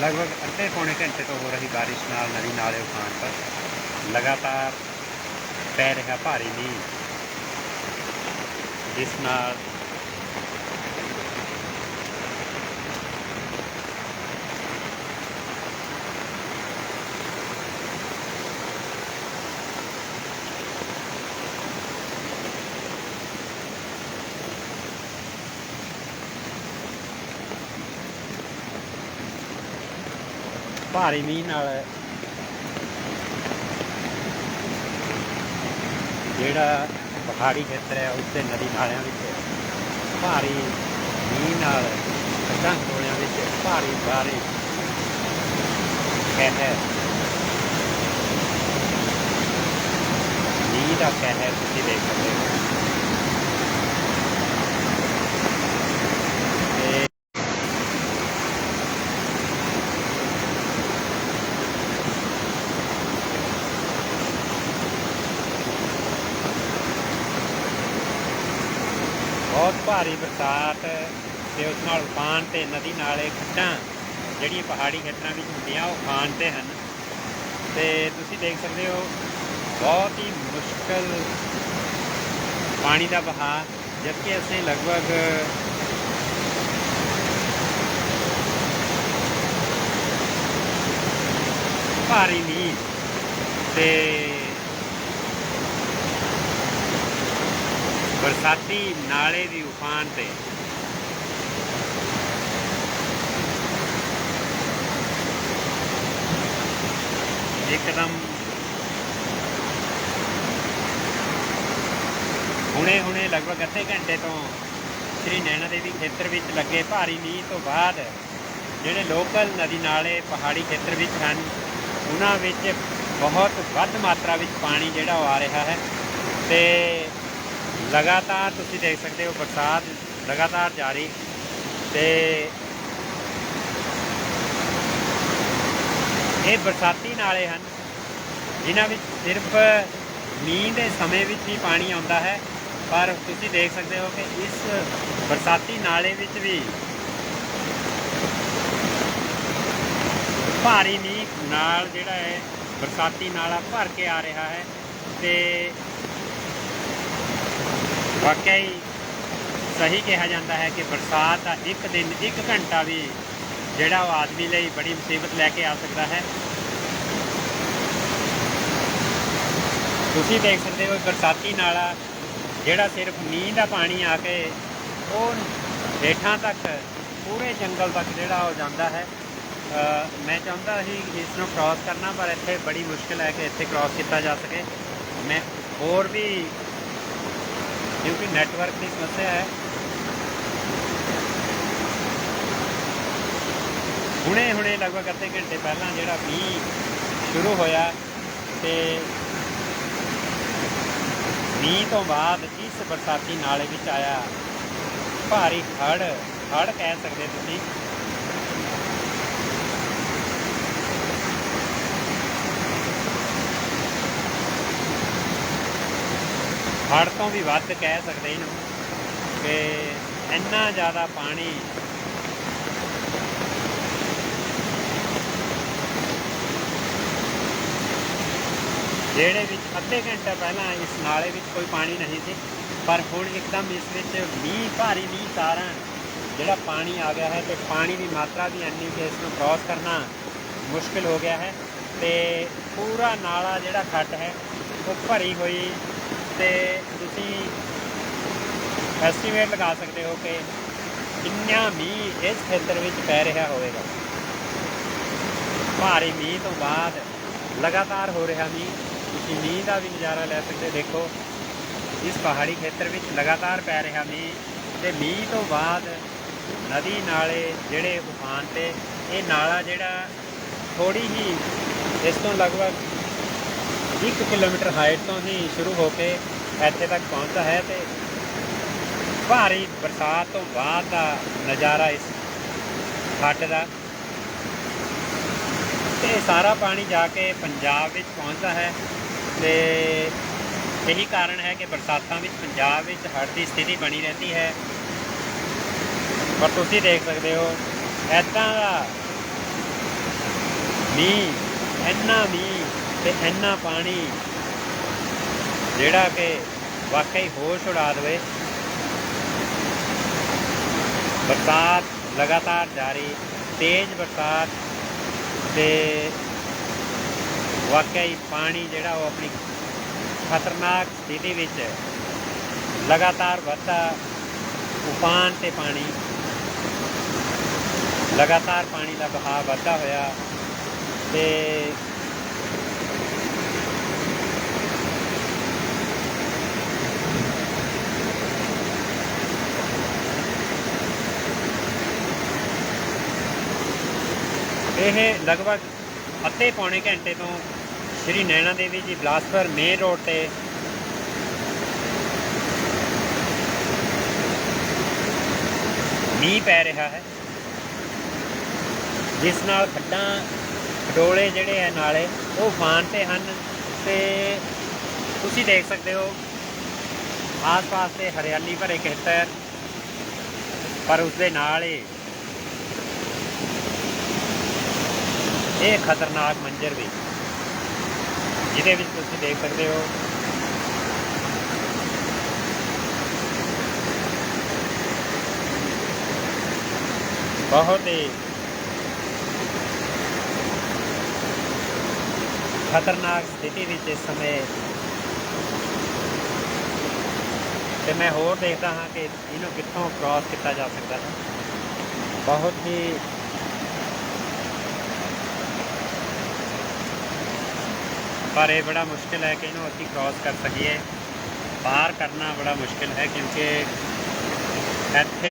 ਲਗਭਗ ਅੱਧੇ ਪੌਣੇ ਘੰਟੇ ਤੋਂ ਹੋ ਰਹੀ ਬਾਰਿਸ਼ ਨਾਲ ਨਦੀ ਨਾਲੇ ਉਫਾਨ ਪਰ ਲਗਾਤਾਰ ਪੈ ਰਿਹਾ ਭਾਰੀ ਮੀਂਹ, ਜਿਸ ਨਾਲ ਭਾਰੀ ਮੀਂਹ ਨਾਲ ਜਿਹੜਾ ਪਹਾੜੀ ਖੇਤਰ ਹੈ ਉੱਤੇ ਨਦੀ ਨਾਲਿਆਂ ਵਿੱਚ ਭਾਰੀ ਮੀਂਹ ਨਾਲ ਖੱਡਾਂ ਖੋਲਿਆਂ ਵਿੱਚ ਭਾਰੀ ਬਾਰਿਸ਼ ਕਹਿਰ ਮੀਂਹ ਦਾ ਕਹਿਰ ਤੁਸੀਂ ਦੇਖ ਸਕਦੇ ਹੋ ਤੇ ਬਹੁਤ ਭਾਰੀ ਬਰਸਾਤ ਤੇ ਉਸ ਨਾਲ ਉਫਾਨ ਤੇ ਨਦੀ ਨਾਲੇ ਖੱਡਾਂ, ਜਿਹੜੀਆਂ ਪਹਾੜੀ ਖੇਤਰਾਂ ਵਿੱਚ ਹੁੰਦੀਆਂ, ਉਹ ਉਫਾਨ ਤੇ ਹਨ। ਤੇ ਤੁਸੀਂ ਦੇਖ ਸਕਦੇ ਹੋ, ਬਹੁਤ ਹੀ ਮੁਸ਼ਕਲ ਪਾਣੀ ਦਾ ਬਹਾਅ ਜਦਕਿ ਅਸੀਂ ਲਗਭਗ ਭਾਰੀ ਮੀਂਹ ਤੇ ਬਰਸਾਤੀ ਨਾਲੇ ਦੀ ਉਫਾਨ ਤੇ। ਇੱਕਦਮ ਹੁਣੇ ਹੁਣੇ ਲਗਭਗ ਅੱਧੇ ਘੰਟੇ ਤੋਂ ਸ੍ਰੀ ਨੈਣਾ ਦੇਵੀ ਖੇਤਰ ਵਿੱਚ ਲੱਗੇ ਭਾਰੀ ਮੀਂਹ ਤੋਂ ਬਾਅਦ ਜਿਹੜੇ ਲੋਕਲ ਨਦੀ ਨਾਲੇ, ਪਹਾੜੀ ਖੇਤਰ ਵਿੱਚ ਹਨ, ਉਹਨਾਂ ਵਿੱਚ ਬਹੁਤ ਵੱਧ ਮਾਤਰਾ ਵਿੱਚ ਪਾਣੀ ਜਿਹੜਾ ਉਹ ਆ ਰਿਹਾ ਹੈ। ਤੇ ਲਗਾਤਾਰ ਤੁਸੀਂ ਦੇਖ ਸਕਦੇ ਹੋ ਬਰਸਾਤ ਲਗਾਤਾਰ ਜਾਰੀ ਤੇ ਇਹ ਬਰਸਾਤੀ ਨਾਲੇ ਹਨ, ਜਿਨ੍ਹਾਂ ਵਿੱਚ ਸਿਰਫ ਮੀਂਹ ਦੇ ਸਮੇਂ ਵਿੱਚ ਹੀ ਪਾਣੀ ਆਉਂਦਾ ਹੈ, ਪਰ ਤੁਸੀਂ ਦੇਖ ਸਕਦੇ ਹੋ ਕਿ ਇਸ ਬਰਸਾਤੀ ਨਾਲੇ ਵਿੱਚ ਵੀ ਭਾਰੀ ਮੀਂਹ ਨਾਲ ਜਿਹੜਾ ਹੈ, ਬਰਸਾਤੀ ਨਾਲਾ ਭਰ ਕੇ ਆ ਰਿਹਾ ਹੈ ਤੇ ਵਾਕਿਆ ਹੀ ਸਹੀ ਕਿਹਾ ਜਾਂਦਾ ਹੈ ਕਿ ਬਰਸਾਤ ਦਾ ਇੱਕ ਦਿਨ ਇੱਕ ਘੰਟਾ ਵੀ ਜਿਹੜਾ ਉਹ ਆਦਮੀ ਲਈ ਬੜੀ ਮੁਸੀਬਤ ਲੈ ਕੇ ਆ ਸਕਦਾ ਹੈ। ਤੁਸੀਂ ਦੇਖ ਸਕਦੇ ਹੋ ਬਰਸਾਤੀ ਨਾਲਾ ਜਿਹੜਾ ਸਿਰਫ ਮੀਂਹ ਦਾ ਪਾਣੀ ਆ ਕੇ ਉਹ ਹੇਠਾਂ ਤੱਕ ਪੂਰੇ ਜੰਗਲ ਤੱਕ ਜਿਹੜਾ ਉਹ ਜਾਂਦਾ ਹੈ। ਮੈਂ ਚਾਹੁੰਦਾ ਸੀ ਇਸ ਨੂੰ ਕ੍ਰਾਸ ਕਰਨਾ, ਪਰ ਇੱਥੇ ਬੜੀ ਮੁਸ਼ਕਲ ਹੈ ਕਿ ਇੱਥੇ ਕ੍ਰਾਸ ਕੀਤਾ ਜਾ ਸਕੇ। ਮੈਂ ਹੋਰ ਵੀ ਕਿਉਂਕਿ ਨੈਟਵਰਕ ਦੀ ਸਮੱਸਿਆ ਹੈ। ਹੁਣੇ ਹੁਣੇ ਲਗਭਗ ਅੱਧੇ ਘੰਟੇ ਪਹਿਲਾਂ ਜਿਹੜਾ ਮੀਂਹ ਸ਼ੁਰੂ ਹੋਇਆ ਤੇ ਮੀਂਹ ਤੋਂ ਬਾਅਦ ਇਸ ਬਰਸਾਤੀ ਨਾਲੇ ਵਿੱਚ ਆਇਆ ਭਾਰੀ ਹੜ ਹੜ ਕਹਿ ਸਕਦੇ ਤੁਸੀਂ। ਹੜ ਤੋਂ ਵੀ ਵੱਧ ਕਹਿ ਸਕਦੇ ਇਹਨੂੰ ਕਿ ਇੰਨਾ ਜ਼ਿਆਦਾ ਪਾਣੀ ਜਿਹੜੇ ਵਿੱਚ ਅੱਧੇ ਘੰਟੇ ਪਹਿਲਾਂ ਇਸ ਨਾਲੇ ਵਿੱਚ ਕੋਈ ਪਾਣੀ ਨਹੀਂ ਸੀ, ਪਰ ਹੁਣ ਇੱਕਦਮ ਇਸ ਵਿੱਚ ਮੀਂਹ, ਭਾਰੀ ਮੀਂਹ ਕਾਰਨ ਜਿਹੜਾ ਪਾਣੀ ਆ ਗਿਆ ਹੈ ਤੇ ਪਾਣੀ ਦੀ ਮਾਤਰਾ ਵੀ ਇੰਨੀ ਕਿ ਇਸ ਨੂੰ ਕ੍ਰਾਸ ਕਰਨਾ ਮੁਸ਼ਕਿਲ ਹੋ ਗਿਆ ਹੈ ਤੇ ਪੂਰਾ ਨਾਲਾ ਜਿਹੜਾ ਖੱਟ ਹੈ, ਉਹ ਭਰੀ ਹੋਈ ਤੇ ਤੁਸੀਂ ਐਸਟੀਮੇਟ ਲਗਾ ਸਕਦੇ ਹੋ ਕਿ ਕਿੰਨਾ ਮੀਂਹ ਇਸ ਖੇਤਰ ਵਿੱਚ ਪੈ ਰਿਹਾ ਹੋਵੇਗਾ। ਭਾਰੀ ਮੀਂਹ ਤੋਂ ਬਾਅਦ ਲਗਾਤਾਰ ਹੋ ਰਿਹਾ ਮੀਂਹ। ਤੁਸੀਂ ਮੀਂਹ ਦਾ ਵੀ ਨਜ਼ਾਰਾ ਲੈ ਸਕਦੇ ਦੇਖੋ, ਇਸ ਪਹਾੜੀ ਖੇਤਰ ਵਿੱਚ ਲਗਾਤਾਰ ਪੈ ਰਿਹਾ ਮੀਂਹ ਤੇ ਮੀਂਹ ਤੋਂ ਬਾਅਦ ਨਦੀ ਨਾਲੇ ਜਿਹੜੇ ਉਫਾਨ ਤੇ, ਇਹ ਨਾਲਾ ਜਿਹੜਾ ਥੋੜੀ ਹੀ ਇਸ ਤੋਂ ਲਗਭਗ 1 ਕਿਲੋਮੀਟਰ ਹਾਈਟ ਤੋਂ ਹੀ ਸ਼ੁਰੂ ਹੋ ਕੇ ਇੱਥੇ ਤੱਕ ਪਹੁੰਚਦਾ ਹੈ ਤੇ ਭਾਰੀ ਬਰਸਾਤ ਤੋਂ ਬਾਅਦ ਦਾ ਨਜ਼ਾਰਾ ਇਸ ਖੱਡ ਦਾ। ਤੇ ਸਾਰਾ ਪਾਣੀ ਜਾ ਕੇ ਪੰਜਾਬ ਵਿੱਚ ਪਹੁੰਚਦਾ ਹੈ ਤੇ ਇਹੀ ਕਾਰਨ ਹੈ ਕਿ ਬਰਸਾਤਾਂ ਵਿੱਚ ਪੰਜਾਬ ਵਿੱਚ ਹੜ੍ਹ ਦੀ ਸਥਿਤੀ ਬਣੀ ਰਹਿੰਦੀ ਹੈ। ਪਰ ਤੁਸੀਂ ਦੇਖ ਸਕਦੇ ਹੋ, ਇੱਦਾਂ ਦਾ ਮੀਂਹ, ਇੰਨਾ ਮੀਂਹ ਤੇ ਇੰਨਾ ਪਾਣੀ ਜਿਹੜਾ ਕਿ ਵਾਕਈ ਹੋਸ਼ ਉਡਾ ਦੇਵੇ। ਬਰਸਾਤ ਲਗਾਤਾਰ ਜਾਰੀ, ਤੇਜ਼ ਬਰਸਾਤ ਤੇ ਵਾਕਈ ਪਾਣੀ ਜਿਹੜਾ ਉਹ ਆਪਣੀ ਖਤਰਨਾਕ ਸਥਿਤੀ ਵਿੱਚ ਲਗਾਤਾਰ ਵੱਧਦਾ ਉਫਾਨ ਤੇ ਪਾਣੀ, ਲਗਾਤਾਰ ਪਾਣੀ ਦਾ ਵਹਾਅ ਵੱਧਦਾ ਹੋਇਆ ਤੇ ਇਹ ਲਗਭਗ ਅੱਧੇ ਪੌਣੇ ਘੰਟੇ ਤੋਂ ਸ਼੍ਰੀ ਨੈਣਾ ਦੇਵੀ ਜੀ ਬਲਾਸਪੁਰ ਮੇਨ ਰੋਡ ਤੇ ਮੀਂਹ ਪੈ ਰਿਹਾ ਹੈ, ਜਿਸ ਨਾਲ ਖੱਡਾਂ, ਡੋਲੇ ਜਿਹੜੇ ਹੈ ਨਾਲੇ, ਉਹ ਫਾਨ ਤੇ ਹਨ ਤੇ ਤੁਸੀਂ ਦੇਖ ਸਕਦੇ ਹੋ, ਆਸ-ਪਾਸ ਤੇ ਹਰਿਆਲੀ ਭਰੇ ਖੇਤਰ, ਪਰ ਉਸ ਦੇ ਨਾਲ ਹੀ ਇਹ ਖਤਰਨਾਕ ਮੰਜ਼ਰ ਵੀ। ਜਿਹਦੇ ਵਿੱਚ ਤੁਸੀਂ ਦੇਖ ਸਕਦੇ ਹੋ। ਬਹੁਤ ਹੀ ਖਤਰਨਾਕ ਸਥਿਤੀ ਵਿੱਚ ਇਸ ਸਮੇਂ ਤੇ ਮੈਂ ਹੋਰ ਦੇਖਦਾ ਹਾਂ ਕਿ ਇਹਨੂੰ ਕਿੱਥੋਂ ਕ੍ਰਾਸ ਕੀਤਾ ਜਾ ਸਕਦਾ ਹੈ। ਬਹੁਤ ਹੀ ਪਰ ਇਹ ਬੜਾ ਮੁਸ਼ਕਿਲ ਹੈ ਕਿ ਇਹਨੂੰ ਅਸੀਂ ਕ੍ਰਾਸ ਕਰ ਸਕੀਏ। ਪਾਰ ਕਰਨਾ ਬੜਾ ਮੁਸ਼ਕਿਲ ਹੈ ਕਿਉਂਕਿ ਇੱਥੇ